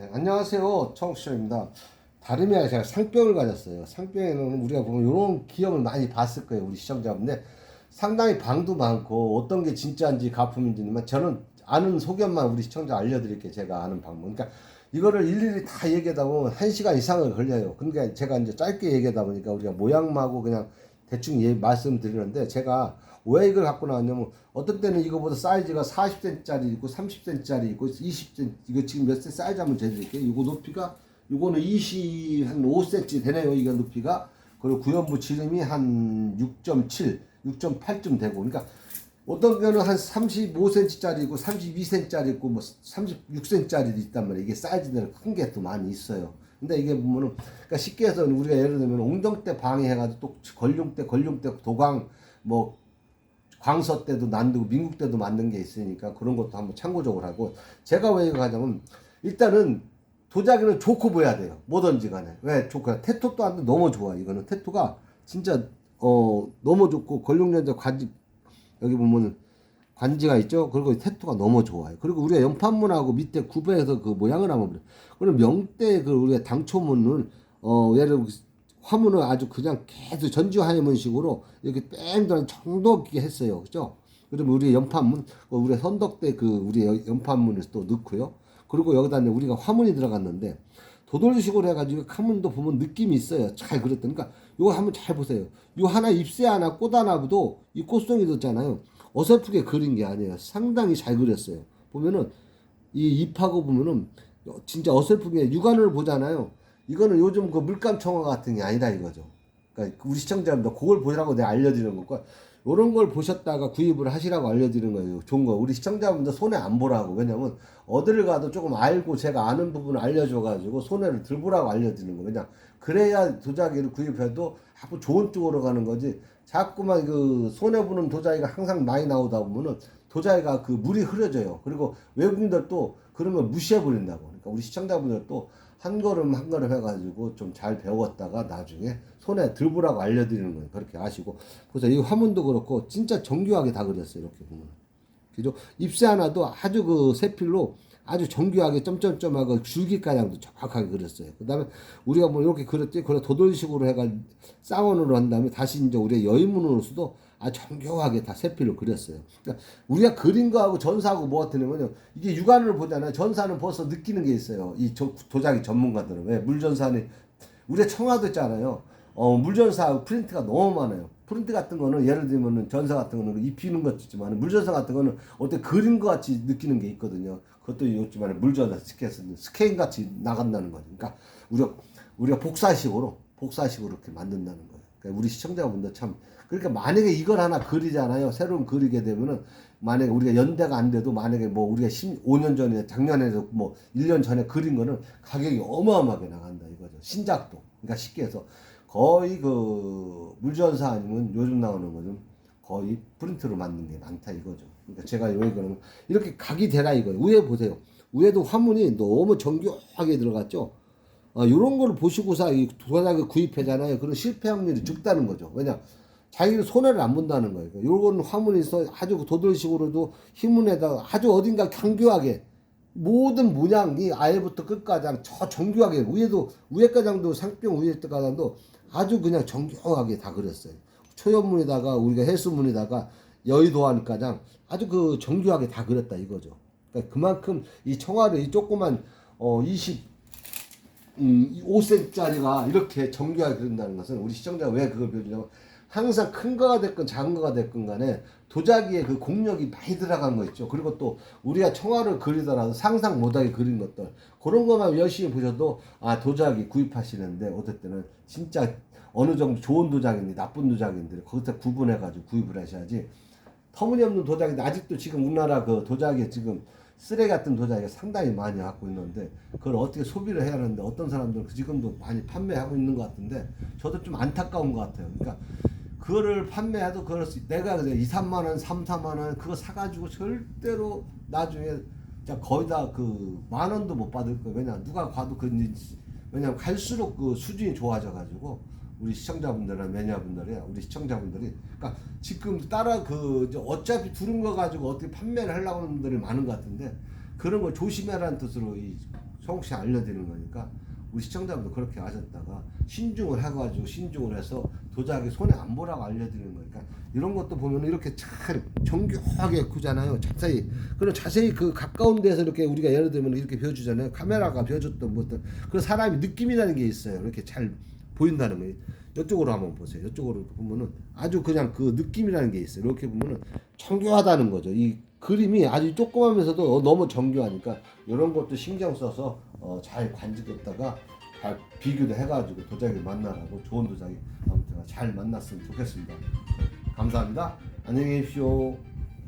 네, 안녕하세요. 청취자입니다. 다름이 아니라 제가 상병을 가졌어요. 상병에는 우리가 보면 이런 기업을 많이 봤을 거예요. 우리 시청자분들. 상당히 방도 많고 어떤 게 진짜인지 가품인지는 저는 아는 소견만 우리 시청자 알려드릴게요. 제가 아는 방법. 그러니까 이거를 일일이 다 얘기하다 보면 한 시간 이상을 걸려요. 그러니까 제가 이제 짧게 얘기하다 보니까 우리가 모양마고 그냥 대충 예, 말씀드리는데 제가 왜 이걸 갖고 나왔냐면 어떤 때는 이거보다 사이즈가 40cm짜리 있고 30cm짜리 있고 20cm 이거 지금 몇 cm 사이즈 한번 재드릴게요. 이거 높이가 이거는 20 한 5cm 되네요. 이거 높이가 그리고 구연부 지름이 한 6.7, 6.8쯤 되고 그러니까 어떤 거는 한 35cm짜리 있고 32cm짜리 있고 뭐 36cm짜리도 있단 말이에요. 이게 사이즈는 큰게 또 많이 있어요. 근데 이게 보면은 그러니까 쉽게 해서 우리가 예를 들면 옹정 때 방해해가지고 또 걸룡 때 걸룡 때 도강 뭐 광서 때도 만들고 민국 때도 만든 게 있으니까 그런 것도 한번 참고적으로 하고 제가 왜 이거 하냐면 일단은 도자기는 좋고 보여야 돼요. 뭐든지 간에. 왜 좋고 테토도 안돼 너무 좋아. 이거는 테토가 진짜 어 너무 좋고 걸룡연자 관지 여기 보면은 관지가 있죠. 그리고 테토가 너무 좋아요. 그리고 우리가 연판문하고 밑에 구배해서 그 모양을 한번 그래. 그럼 명대 그 우리가 당초문을 어 예를 화문을 아주 그냥 계속 전주 하이문식으로 이렇게 뺑돌 정도 있게 했어요. 그죠? 그러면 우리 연판문, 어, 우리 선덕대 그 우리 여- 연판문을 또 넣고요. 그리고 여기다 우리가 화문이 들어갔는데 도돌식으로 해가지고 카문도 보면 느낌이 있어요. 잘 그렸다. 그러니까 이거 한번 잘 보세요. 이 하나 잎새 하나 꽃 하나도 이 꽃송이 뒀잖아요. 어설프게 그린 게 아니에요. 상당히 잘 그렸어요. 보면은 이 잎하고 보면은 진짜 어설프게 육안을 보잖아요. 이거는 요즘 그 물감 청어 같은 게 아니다 이거죠. 그러니까 우리 시청자분들 그걸 보라고 내가 알려드리는 거고 이런 걸 보셨다가 구입을 하시라고 알려드리는 거예요. 좋은 거. 우리 시청자분들 손해 안 보라고. 왜냐면 어디를 가도 조금 알고 제가 아는 부분을 알려줘가지고 손해를 들 보라고 알려드리는 거. 왜냐 그래야 도자기를 구입해도 자꾸 좋은 쪽으로 가는 거지. 자꾸만 그 손해 보는 도자기가 항상 많이 나오다 보면은 도자기가 그 물이 흐려져요. 그리고 외국인들도 그런 걸 무시해 버린다고. 그러니까 우리 시청자분들도 한 걸음 한 걸음 해가지고 좀 잘 배웠다가 나중에 손에 들보라고 알려드리는 거예요. 그렇게 아시고. 그래서 이 화문도 그렇고 진짜 정교하게 다 그렸어요. 이렇게 보면. 그죠? 잎새 하나도 아주 그 세필로 아주 정교하게 점점점하고 줄기가량도 정확하게 그렸어요. 그 다음에 우리가 뭐 이렇게 그렸지, 그래 도돌식으로 해가 쌍원으로 한 다음에 다시 이제 우리가 여인문으로서도 아주 정교하게 다 세필로 그렸어요. 그러니까 우리가 그린 거하고 전사하고 뭐가 틀리면요. 이게 육안을 보잖아요. 전사는 벌써 느끼는 게 있어요. 이 저- 도자기 전문가들은. 왜? 물전사는, 우리가 청와도 있잖아요. 어, 물전사하고 프린트가 너무 많아요. 프린트 같은 거는 예를 들면은 전사 같은 거는 입히는 것도 있지만 물전사 같은 거는 어떻게 그린 것 같이 느끼는 게 있거든요. 그것도 있지만 물전사 스케인, 스케인 같이 나간다는 거죠. 그러니까 우리가, 우리가 복사식으로, 복사식으로 이렇게 만든다는 거예요. 그러니까 우리 시청자분들 참, 그러니까 만약에 이걸 하나 그리잖아요. 새로운 그리게 되면은 만약에 우리가 연대가 안 돼도 만약에 뭐 우리가 15년 전에 작년에도 뭐 1년 전에 그린 거는 가격이 어마어마하게 나간다 이거죠. 신작도. 그러니까 쉽게 해서 거의 그 물전사 아니면 요즘 나오는 거는 거의 프린트로 만든 게 많다 이거죠. 그러니까 제가 여기 그러면 이렇게 각이 되라 이거예요. 위에 보세요. 위에도 화문이 너무 정교하게 들어갔죠. 어, 이런 걸 보시고서 이 도자기 구입하잖아요. 그런 실패 확률이 적다는 거죠. 왜냐? 자기는 손해를 안 본다는 거예요. 요거는 화문이 있어 아주 도돌식으로도 희문에다가 아주 어딘가 강교하게 모든 문양이 아예부터 끝까지 저 정교하게 위에도 위에가장도 상병 위에가장도 아주 그냥 정교하게 다 그렸어요. 초연문에다가 우리가 해수문에다가 여의도안가장 아주 그 정교하게 다 그렸다 이거죠. 그러니까 그만큼 이 청와를 이 조그만 어 20, 음, 5cm짜리가 이렇게 정교하게 그린다는 것은 우리 시청자가 왜 그걸 배우냐면 항상 큰 거가 됐건 작은 거가 됐건 간에 도자기에 그 공력이 많이 들어간 거 있죠. 그리고 또 우리가 청화를 그리더라도 상상 못하게 그린 것들 그런 것만 열심히 보셔도 아 도자기 구입하시는데 때는 진짜 어느 정도 좋은 도자기인데 나쁜 도자기인데 거기서 구분해가지고 구입을 하셔야지 터무니없는 도자기인데 아직도 지금 우리나라 그 도자기 지금 쓰레기 같은 도자기가 상당히 많이 갖고 있는데 그걸 어떻게 소비를 해야 하는데 어떤 사람들은 지금도 많이 판매하고 있는 것 같은데 저도 좀 안타까운 것 같아요. 그러니까 그거를 판매해도 그걸 수- 내가 그냥 2, 3만 원, 3, 4만 원 그거 사가지고 절대로 나중에 거의 다 그 만 원도 못 받을 거예요. 왜냐 누가 봐도 그 왜냐면 갈수록 그 수준이 좋아져 가지고 우리 시청자분들이나 매니아분들이 우리 시청자분들이 그러니까 지금 따라 그 어차피 두른 거 가지고 어떻게 판매를 하려고 하는 분들이 많은 것 같은데 그런 걸 조심해라는 뜻으로 이 성욱 씨 알려드리는 거니까 우리 시청자분도 그렇게 하셨다가 신중을 해가지고 신중을 해서 도자기 손에 안 보라고 알려드리는 거니까 이런 것도 보면 이렇게 잘 정교하게 구잖아요 자세히. 그리고 자세히 그 가까운 데서 이렇게 우리가 예를 들면 이렇게 비워주잖아요. 카메라가 비워줬던 것들. 그 사람이 느낌이라는 게 있어요. 이렇게 잘 보인다는 거예요 이쪽으로 한번 보세요 이쪽으로 보면은 아주 그냥 그 느낌이라는 게 있어요 이렇게 보면은 정교하다는 거죠 이 그림이 아주 조그마면서도 너무 정교하니까 이런 것도 신경 써서 어, 잘 관직했다가 잘 비교도 해가지고 도자기 만나라고 좋은 도자기 아무튼 잘 만났으면 좋겠습니다. 감사합니다. 안녕히 계십시오.